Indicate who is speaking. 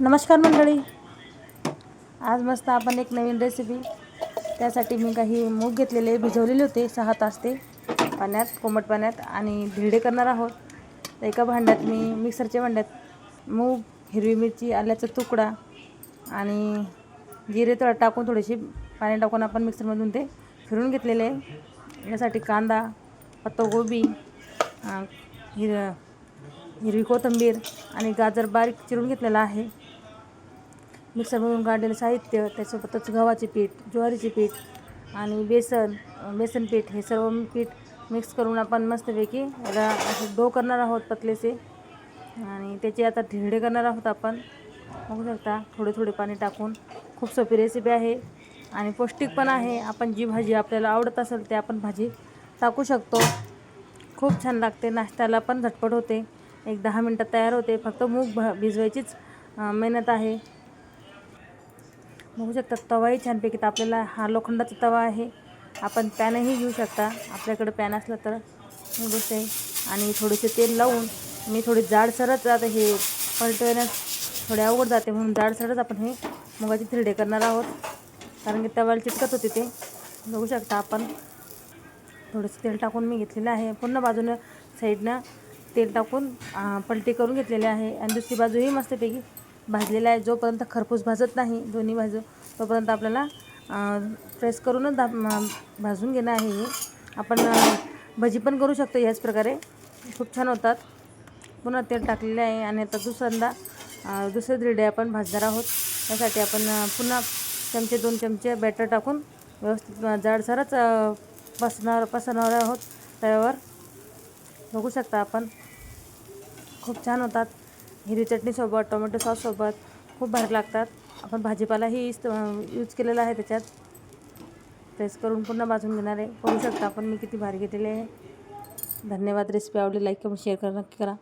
Speaker 1: नमस्कार मंडळी. आज मस्त आपण एक नवीन रेसिपी त्यासाठी मी काही मूग घेतलेले भिजवलेले होते सहा तास ते पाण्यात कोमट पाण्यात आणि धिरडे करणार आहोत. एका भांड्यात मी मिक्सरच्या भांड्यात मूग हिरवी मिरची आल्याचा तुकडा आणि जिरे थोडं टाकून थोडीशी पाणी टाकून आपण मिक्सरमधून ते फिरून घेतलेले आहे. यासाठी कांदा पत्तागोबी हिर हिरवी कोथिंबीर आणि गाजर बारीक चिरून घेतलेला आहे. मिक्सरमधून काढलेलं साहित्य त्यासोबतच गव्हाचे पीठ ज्वारीचे पीठ आणि बेसन बेसन पीठ हे सर्व पीठ मिक्स करून आपण मस्तपैकी याला असं डो करणार आहोत पतलेसे. आणि त्याचे आता धिरडे करणार आहोत आपण. बघू शकता थोडे थोडे पाणी टाकून खूप सोपी रेसिपी आहे. आणि पौष्टिक पण आहे. आपण जी भाजी आपल्याला आवडत असेल ते आपण भाजी टाकू शकतो. खूप छान लागते. नाश्त्याला पण झटपट होते. एक दहा मिनटात तयार होते. फक्त मूग भ भिजवायचीच मेहनत आहे. बघू शकता तवाही छानपैकी तर आपल्याला हा लोखंडाचा तवा आहे. आपण पॅनही घेऊ शकता. आपल्याकडे पॅन असलं तर ही गोष्ट आहे आणि थोडेसे तेल लावून मी थोडी जाडसरच आता हे पलटवण्यास थोडे अवघड जाते म्हणून जाडसरच आपण हे मुगाचे थिरडे करणार आहोत. कारण की तव्याला चिटकत होते ते. बघू शकता आपण. थोडंसं तेल टाकून मी घेतलेलं आहे. पूर्ण बाजूनं साईडनं तेल टाकून पलटी करून घेतलेले आहे. आणि दुसरी बाजूही मस्तपैकी भाजलेला आहे जोपर्यंत खरपूस भाजत नाही दोन्ही भाजू तोपर्यंत आपल्याला प्रेस करूनच दा भाजून घेणं आहे हे. आपण भजी पण करू शकतो ह्याच प्रकारे. खूप छान होतात. पुन्हा तेल टाकलेले आहे आणि आता दुसऱ्यांदा दुसरे धिरडे आपण भाजणार आहोत. त्यासाठी आपण पुन्हा चमचे दोन चमचे बॅटर टाकून व्यवस्थित जाडसरच पसणार पसरणार आहोत. तव्यावर बघू शकता आपण. खूप छान होतात. हिरवी चटणीसोबत टोमॅटो सॉससोबत खूप भारी लागतात. आपण भाजीपालाही इस्त यूज केलेला आहे त्याच्यात. प्रेस करून पुन्हा भाजून घेणार आहे. बघू शकता आपण. मी किती भारी घेतलेले आहे. धन्यवाद. रेसिपी आवडली लाईक करून शेअर करा नक्की करा.